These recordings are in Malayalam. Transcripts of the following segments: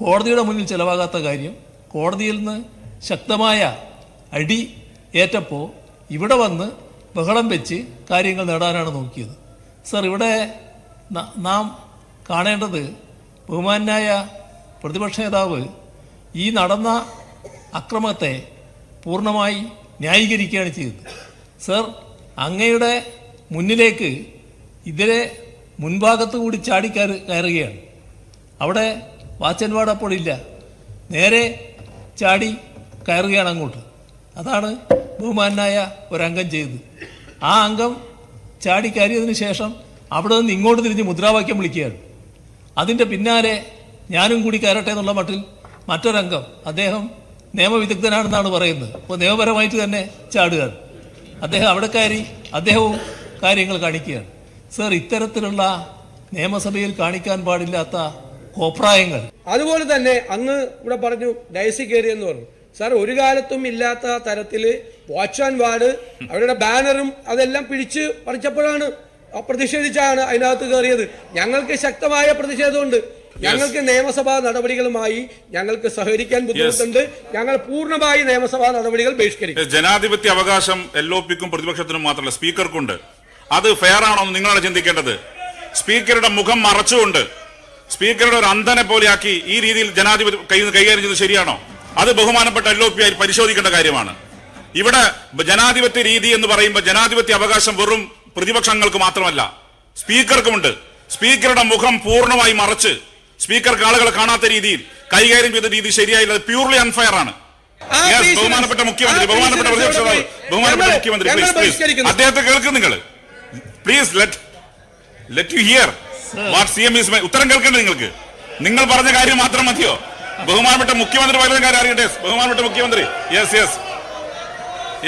കോടതിയുടെ മുന്നിൽ ചിലവാകാത്ത കാര്യം കോടതിയിൽ നിന്ന് ശക്തമായ അടി ഏറ്റപ്പോൾ ഇവിടെ വന്ന് ബഹളം വെച്ച് കാര്യങ്ങൾ നേടാനാണ് നോക്കിയത്. സർ ഇവിടെ നാം കാണേണ്ടത് ബഹുമാനായ പ്രതിപക്ഷ നേതാവ് ഈ നടന്ന അക്രമത്തെ പൂർണമായി ന്യായീകരിക്കുകയാണ് ചെയ്തത്. സർ അങ്ങയുടെ മുന്നിലേക്ക് ഇതിലെ മുൻഭാഗത്ത് കൂടി ചാടി കയറുകയാണ്. അവിടെ വാച്ചൻവാട് അപ്പോൾ ഇല്ല. നേരെ ചാടി കയറുകയാണ് അങ്ങോട്ട്. അതാണ് ബഹുമാനായ ഒരംഗം ചെയ്തത്. ആ അംഗം ചാടി കയറിയതിന് ശേഷം അവിടെ നിന്ന് ഇങ്ങോട്ട് തിരിഞ്ഞ് മുദ്രാവാക്യം വിളിക്കുകയാണ്. അതിന്റെ പിന്നാലെ ഞാനും കൂടി കയറട്ടെ എന്നുള്ള മട്ടിൽ മറ്റൊരംഗം അദ്ദേഹം നിയമവിദഗ്ധനാണെന്നാണ് പറയുന്നത്. അപ്പോൾ നിയമപരമായിട്ട് തന്നെ ചാടുകയാണ്. അദ്ദേഹം അവിടെ കയറി അദ്ദേഹവും കാര്യങ്ങൾ കാണിക്കുകയാണ്. സർ ഇത്തരത്തിലുള്ള നിയമസഭയിൽ കാണിക്കാൻ പാടില്ലാത്ത കോപ്രായങ്ങൾ. അതുപോലെ തന്നെ അങ്ങ് ഇവിടെ പറഞ്ഞു ഡയസി കയറി എന്ന് പറഞ്ഞു. സാർ ഒരു കാലത്തും ഇല്ലാത്ത തരത്തിൽ വാച്ച് ആൻഡ് വാർഡ് അവരുടെ ബാനറും അതെല്ലാം പിടിച്ച് പറിച്ചപ്പോഴാണ് പ്രതിഷേധിച്ചാണ് അതിനകത്ത് കയറിയത്. ഞങ്ങൾക്ക് ശക്തമായ പ്രതിഷേധമുണ്ട്. ഞങ്ങൾക്ക് നിയമസഭാ നടപടികളുമായി ഞങ്ങൾക്ക് സഹകരിക്കാൻ ബുദ്ധിമുട്ടുണ്ട്. ഞങ്ങൾ പൂർണമായി നിയമസഭാ നടപടികൾ ബഹിഷ്കരിക്കും. ജനാധിപത്യ അവകാശം എൽ ഒ പിക്കും പ്രതിപക്ഷത്തിനും മാത്രമല്ല സ്പീക്കർക്കുണ്ട്. അത് ഫെയർ ആണോ നിങ്ങളാണ് ചിന്തിക്കേണ്ടത്? സ്പീക്കറുടെ മുഖം മറച്ചുകൊണ്ട് സ്പീക്കറുടെ ഒരു അന്ധനെ പോലെയാക്കി ഈ രീതിയിൽ ജനാധിപത്യ കൈ- കൈകാര്യം ചെയ്തത് ശരിയാണോ? അത് ബഹുമാനപ്പെട്ട എൽ ഒ പി ആയി പരിശോധിക്കേണ്ട കാര്യമാണ്. ഇവിടെ ജനാധിപത്യ രീതി എന്ന് പറയുമ്പോൾ ജനാധിപത്യ അവകാശം വെറും പ്രതിപക്ഷങ്ങൾക്ക് മാത്രമല്ല സ്പീക്കർക്കുമുണ്ട്. സ്പീക്കറുടെ മുഖം പൂർണമായി മറച്ച് സ്പീക്കർക്ക് ആളുകളെ കാണാത്ത രീതിയിൽ കൈകാര്യം ചെയ്ത രീതി ശരിയായില്ല അത് പ്യൂർലി അൺഫയർ ആണ്. ബഹുമാനപ്പെട്ട മുഖ്യമന്ത്രി ബഹുമാനപ്പെട്ട പ്രതിപക്ഷ ബഹുമാനപ്പെട്ട മുഖ്യമന്ത്രി പ്ലീസ് പ്ലീസ്. അദ്ദേഹത്തെ കേൾക്കും നിങ്ങൾ. Please let let you hear what C M is ഉത്തരം കേൾക്കണ്ടേ നിങ്ങൾക്ക്? നിങ്ങൾ പറഞ്ഞ കാര്യം മാത്രം മതിയോ? ബഹുമാനപ്പെട്ട മുഖ്യമന്ത്രി പറയുന്ന കാര്യം അറിയട്ടെ ബഹുമാനപ്പെട്ട മുഖ്യമന്ത്രി. Yes yes.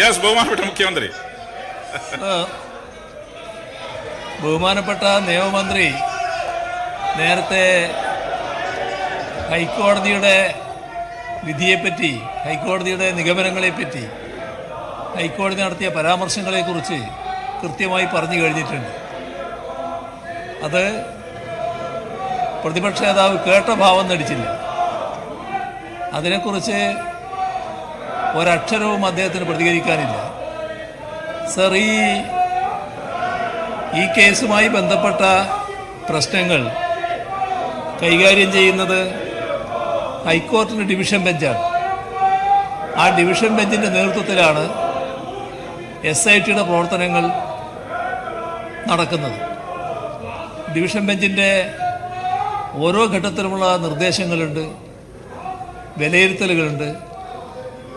യെസ് ബഹുമാനപ്പെട്ട മുഖ്യമന്ത്രി. ബഹുമാനപ്പെട്ട നിയമമന്ത്രി നേരത്തെ ഹൈക്കോടതിയുടെ വിധിയെപ്പറ്റി ഹൈക്കോടതിയുടെ നിഗമനങ്ങളെപ്പറ്റി ഹൈക്കോടതി നടത്തിയ പരാമർശങ്ങളെക്കുറിച്ച് കൃത്യമായി പറഞ്ഞു കഴിഞ്ഞിട്ടുണ്ട്. അത് പ്രതിപക്ഷ നേതാവ് കേട്ട ഭാവം നടിച്ചില്ല. അതിനെക്കുറിച്ച് ഒരക്ഷരവും അദ്ദേഹത്തിന് പ്രതികരിക്കാനില്ല. സർ ഈ ഈ കേസുമായി ബന്ധപ്പെട്ട പ്രശ്നങ്ങൾ കൈകാര്യം ചെയ്യുന്നത് ഹൈക്കോടതിയുടെ ഡിവിഷൻ ബെഞ്ചാണ്. ആ ഡിവിഷൻ ബെഞ്ചിന്റെ നേതൃത്വത്തിലാണ് എസ് ഐ ടിയുടെ പ്രവർത്തനങ്ങൾ നടക്കുന്നത്. ഡിവിഷൻ ബെഞ്ചിന്റെ ഓരോ ഘട്ടത്തിലുമുള്ള നിർദ്ദേശങ്ങളുണ്ട് വിലയിരുത്തലുകളുണ്ട്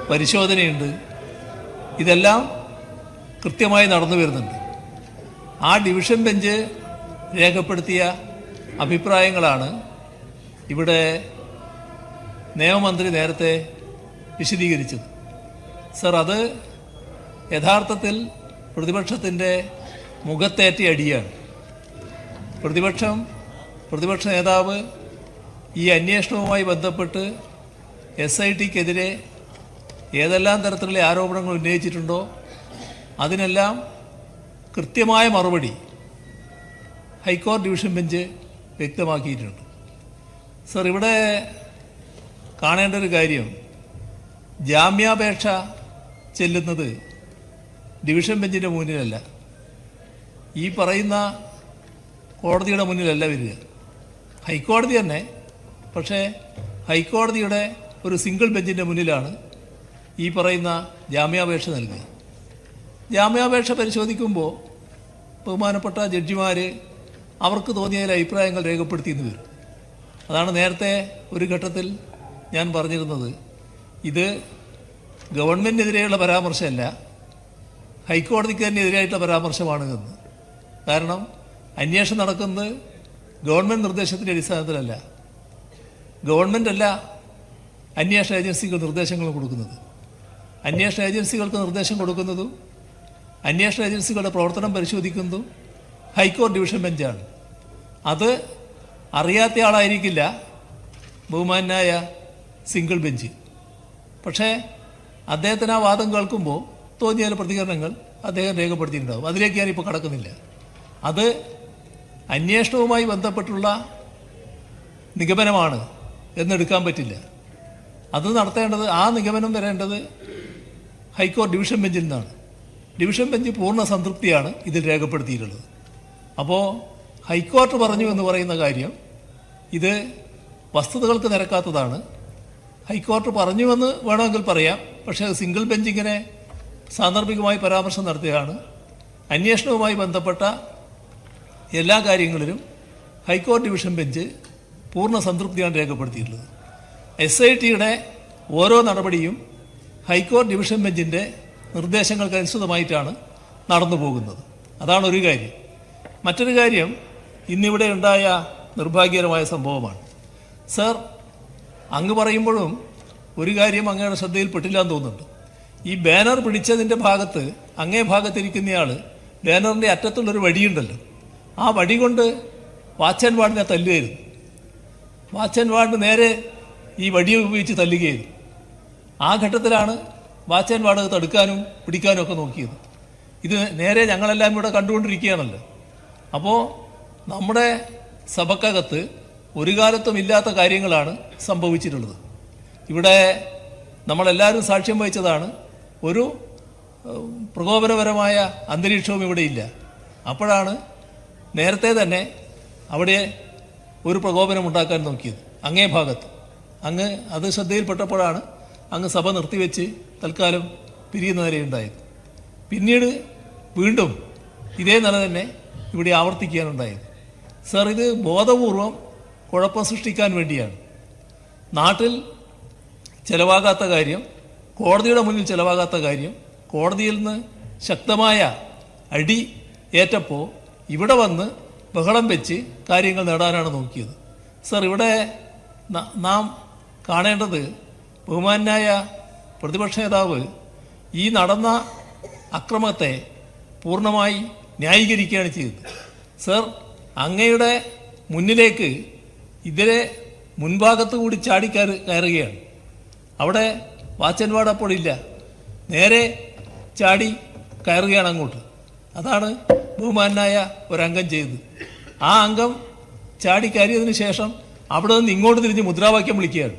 പരിശോധനയുണ്ട്. ഇതെല്ലാം കൃത്യമായി നടന്നു വരുന്നുണ്ട്. ആ ഡിവിഷൻ ബെഞ്ച് രേഖപ്പെടുത്തിയ അഭിപ്രായങ്ങളാണ് ഇവിടെ നിയമമന്ത്രി നേരത്തെ വിശദീകരിച്ചത്. സർ അത് യഥാർത്ഥത്തിൽ പ്രതിപക്ഷത്തിന്റെ മുഖത്തേറ്റ അടിയാണ്. പ്രതിപക്ഷം പ്രതിപക്ഷ നേതാവ് ഈ അന്വേഷണവുമായി ബന്ധപ്പെട്ട് എസ് ഐ ടിക്കെതിരെ ഏതെല്ലാം തരത്തിലുള്ള ആരോപണങ്ങൾ ഉന്നയിച്ചിട്ടുണ്ടോ അതിനെല്ലാം കൃത്യമായ മറുപടി ഹൈക്കോടതി ഡിവിഷൻ ബെഞ്ച് വ്യക്തമാക്കിയിട്ടുണ്ട്. സർ ഇവിടെ കാണേണ്ട ഒരു കാര്യം ജാമ്യാപേക്ഷ ചെല്ലുന്നത് ഡിവിഷൻ ബെഞ്ചിന്റെ മുന്നിലല്ല. ഈ പറയുന്ന കോടതിയുടെ മുന്നിലല്ല വരിക. ഹൈക്കോടതി തന്നെ പക്ഷേ ഹൈക്കോടതിയുടെ ഒരു സിംഗിൾ ബെഞ്ചിന്റെ മുന്നിലാണ് ഈ പറയുന്ന ജാമ്യാപേക്ഷ നൽകുക ജാമ്യാപേക്ഷ പരിശോധിക്കുമ്പോൾ ബഹുമാനപ്പെട്ട ജഡ്ജിമാർ അവർക്ക് തോന്നിയ അഭിപ്രായങ്ങൾ രേഖപ്പെടുത്തിയെന്ന് വരും. അതാണ് നേരത്തെ ഒരു ഘട്ടത്തിൽ ഞാൻ പറഞ്ഞിരുന്നത്. ഇത് ഗവൺമെന്റിനെതിരെയുള്ള പരാമർശമല്ല ഹൈക്കോടതിക്ക് തന്നെ എതിരായിട്ടുള്ള പരാമർശമാണ് എന്ന്. കാരണം അന്വേഷണം നടക്കുന്നത് ഗവൺമെന്റ് നിർദ്ദേശത്തിന്റെ അടിസ്ഥാനത്തിലല്ല. ഗവൺമെന്റ് അല്ല അന്വേഷണ ഏജൻസികൾ നിർദ്ദേശങ്ങൾ കൊടുക്കുന്നത്. അന്വേഷണ ഏജൻസികൾക്ക് നിർദ്ദേശം കൊടുക്കുന്നതും അന്വേഷണ ഏജൻസികളുടെ പ്രവർത്തനം പരിശോധിക്കുന്നതും ഹൈക്കോടതി ഡിവിഷൻ ബെഞ്ചാണ്. അത് അറിയാത്ത ആളായിരിക്കില്ല ബഹുമാനായ സിംഗിൾ ബെഞ്ച്. പക്ഷേ അദ്ദേഹത്തിന് ആ വാദം കേൾക്കുമ്പോൾ തോന്നിയ പ്രതികരണങ്ങൾ അദ്ദേഹം രേഖപ്പെടുത്തിയിട്ടുണ്ടാവും. അതിലേക്ക് ഞാനിപ്പോൾ കടക്കുന്നില്ല. അത് അന്വേഷണവുമായി ബന്ധപ്പെട്ടുള്ള നിഗമനമാണ് എന്നെടുക്കാൻ പറ്റില്ല. അത് നടത്തേണ്ടത് ആ നിഗമനം വരേണ്ടത് ഹൈക്കോടതി ഡിവിഷൻ ബെഞ്ചിൽ നിന്നാണ്. ഡിവിഷൻ ബെഞ്ച് പൂർണ സംതൃപ്തിയാണ് ഇതിൽ രേഖപ്പെടുത്തിയിട്ടുള്ളത്. അപ്പോൾ ഹൈക്കോർട്ട് പറഞ്ഞു എന്ന് പറയുന്ന കാര്യം ഇത് വസ്തുതകൾക്ക് നിരക്കാത്തതാണ്. ഹൈക്കോർട്ട് പറഞ്ഞുവെന്ന് വേണമെങ്കിൽ പറയാം. പക്ഷേ സിംഗിൾ ബെഞ്ച് ഇങ്ങനെ സാന്ദർഭികമായി പരാമർശം നടത്തിയതാണ്. അന്വേഷണവുമായി ബന്ധപ്പെട്ട എല്ലാ കാര്യങ്ങളിലും ഹൈക്കോടതി ഡിവിഷൻ ബെഞ്ച് പൂർണ സംതൃപ്തിയാണ് രേഖപ്പെടുത്തിയിട്ടുള്ളത്. എസ് ഐ ടിയുടെ ഓരോ നടപടിയും ഹൈക്കോടതി ഡിവിഷൻ ബെഞ്ചിന്റെ നിർദ്ദേശങ്ങൾക്ക് അനുസൃതമായിട്ടാണ് നടന്നു പോകുന്നത്. അതാണ് ഒരു കാര്യം. മറ്റൊരു കാര്യം ഇന്നിവിടെ ഉണ്ടായ നിർഭാഗ്യകരമായ സംഭവമാണ്. സർ അങ്ങ് പറയുമ്പോഴും ഒരു കാര്യം അങ്ങയുടെ ശ്രദ്ധയിൽപ്പെട്ടില്ല എന്ന് തോന്നുന്നുണ്ട്. ഈ ബാനർ പിടിച്ചതിന്റെ ഭാഗത്ത് അങ്ങേ ഭാഗത്തിരിക്കുന്നയാൾ ബാനറിന്റെ അറ്റത്തുള്ളൊരു വടിയുണ്ടല്ലോ. ആ വടി കൊണ്ട് വാച്ചൻ വാർഡിനെ തല്ലുകയായിരുന്നു. വാച്ചൻ നേരെ ഈ വടി ഉപയോഗിച്ച് തല്ലുകയായിരുന്നു. ആ ഘട്ടത്തിലാണ് വാച്ചൻ വാർഡ് തടുക്കാനും പിടിക്കാനും ഒക്കെ നോക്കിയത്. ഇത് നേരെ ഞങ്ങളെല്ലാം ഇവിടെ കണ്ടുകൊണ്ടിരിക്കുകയാണല്ലോ. അപ്പോൾ നമ്മുടെ സഭക്കകത്ത് ഒരു കാലത്തും ഇല്ലാത്ത കാര്യങ്ങളാണ് സംഭവിച്ചിട്ടുള്ളത്. ഇവിടെ നമ്മളെല്ലാവരും സാക്ഷ്യം വഹിച്ചതാണ് ഒരു പ്രകോപനപരമായ അന്തരീക്ഷവും ഇല്ല. അപ്പോഴാണ് നേരത്തെ തന്നെ അവിടെ ഒരു പ്രകോപനം ഉണ്ടാക്കാൻ നോക്കിയത് അങ്ങേ ഭാഗത്ത്. അങ്ങ് അത് ശ്രദ്ധയിൽപ്പെട്ടപ്പോഴാണ് അങ്ങ് സഭ നിർത്തിവെച്ച് തൽക്കാലം പിരിയുന്ന നിലയുണ്ടായത്. പിന്നീട് വീണ്ടും ഇതേ നില തന്നെ ഇവിടെ ആവർത്തിക്കാനുണ്ടായത്. സർ ഇത് ബോധപൂർവം കുഴപ്പം സൃഷ്ടിക്കാൻ വേണ്ടിയാണ്. നാട്ടിൽ ചിലവാകാത്ത കാര്യം കോടതിയുടെ മുന്നിൽ ചിലവാകാത്ത കാര്യം കോടതിയിൽ നിന്ന് ശക്തമായ അടി ഏറ്റപ്പോൾ ഇവിടെ വന്ന് ബഹളം വെച്ച് കാര്യങ്ങൾ നേടാനാണ് നോക്കിയത്. സർ ഇവിടെ നാം കാണേണ്ടത് ബഹുമാനായ പ്രതിപക്ഷ നേതാവ് ഈ നടന്ന അക്രമത്തെ പൂർണമായി ന്യായീകരിക്കുകയാണ് ചെയ്തത്. സർ അങ്ങയുടെ മുന്നിലേക്ക് ഇതിലെ മുൻഭാഗത്ത് കൂടി ചാടി കയറി കയറുകയാണ്. അവിടെ വാച്ചൻവാട് അപ്പോൾ ഇല്ല. നേരെ ചാടി കയറുകയാണ് അങ്ങോട്ട്. അതാണ് ബഹുമാനായ ഒരംഗം ചെയ്തത് ആ അംഗം ചാടി കയറിയതിന് ശേഷം അവിടെ നിന്ന് ഇങ്ങോട്ട് തിരിഞ്ഞ് മുദ്രാവാക്യം വിളിക്കുകയാണ്.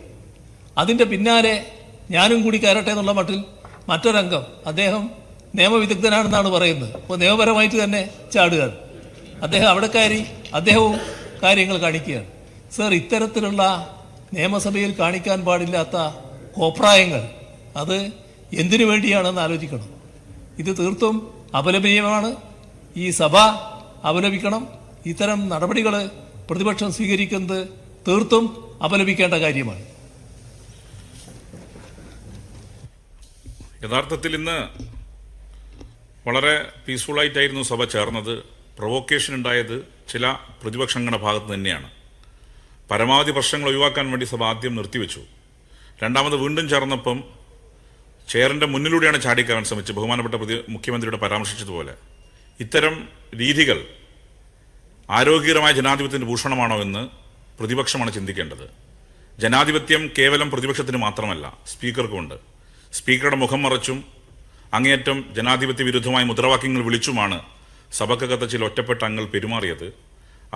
അതിന്റെ പിന്നാലെ ഞാനും കൂടി കയറട്ടെ എന്നുള്ള മട്ടിൽ മറ്റൊരംഗം. അദ്ദേഹം നിയമവിദഗ്ധനാണെന്നാണ് പറയുന്നത്. അപ്പോൾ നിയമപരമായിട്ട് തന്നെ ചാടുകയാണ്. അദ്ദേഹം അവിടെ കയറി അദ്ദേഹവും കാര്യങ്ങൾ കാണിക്കുകയാണ്. സർ ഇത്തരത്തിലുള്ള നിയമസഭയിൽ കാണിക്കാൻ പാടില്ലാത്ത കോപ്രായങ്ങൾ അത് എന്തിനു വേണ്ടിയാണെന്ന് ആലോചിക്കണം. ഇത് തീർത്തും അപലപനീയമാണ്. ഈ സഭ അപലപിക്കണം. ഇത്തരം നടപടികൾ പ്രതിപക്ഷം സ്വീകരിക്കുന്നത് തീർത്തും അപലപിക്കേണ്ട കാര്യമാണ്. യഥാർത്ഥത്തിൽ ഇന്ന് വളരെ പീസ്ഫുള്ളായിട്ടായിരുന്നു സഭ ചേർന്നത്. പ്രൊവോക്കേഷൻ ഉണ്ടായത് ചില പ്രതിപക്ഷങ്ങളുടെ ഭാഗത്ത് തന്നെയാണ്. പരമാവധി പ്രശ്നങ്ങൾ ഒഴിവാക്കാൻ വേണ്ടി സഭ ആദ്യം നിർത്തിവെച്ചു. രണ്ടാമത് വീണ്ടും ചേർന്നപ്പം ചെയറിന്റെ മുന്നിലൂടെയാണ് ചാടിക്കയറാൻ ശ്രമിച്ചത്. ബഹുമാനപ്പെട്ട പ്രതി മുഖ്യമന്ത്രിയുടെ പരാമർശിച്ചതുപോലെ. ഇത്തരം രീതികൾ ആരോഗ്യകരമായ ജനാധിപത്യത്തിന്റെ ഭൂഷണമാണോ എന്ന് പ്രതിപക്ഷമാണ് ചിന്തിക്കേണ്ടത്. ജനാധിപത്യം കേവലം പ്രതിപക്ഷത്തിന് മാത്രമല്ല സ്പീക്കർക്കുമുണ്ട് സ്പീക്കറുടെ മുഖം മറച്ചും അങ്ങേയറ്റം ജനാധിപത്യ വിരുദ്ധമായ മുദ്രാവാക്യങ്ങൾ വിളിച്ചുമാണ് സഭക്കകത്ത് ചില ഒറ്റപ്പെട്ട അംഗങ്ങൾ പെരുമാറിയത്.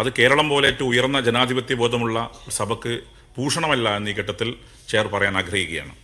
അത് കേരളം പോലെ ഏറ്റവും ഉയർന്ന ജനാധിപത്യ ബോധമുള്ള സഭക്ക് ഭൂഷണമല്ല എന്നീ ഘട്ടത്തിൽ ചെയർ പറയാൻ ആഗ്രഹിക്കുകയാണ്.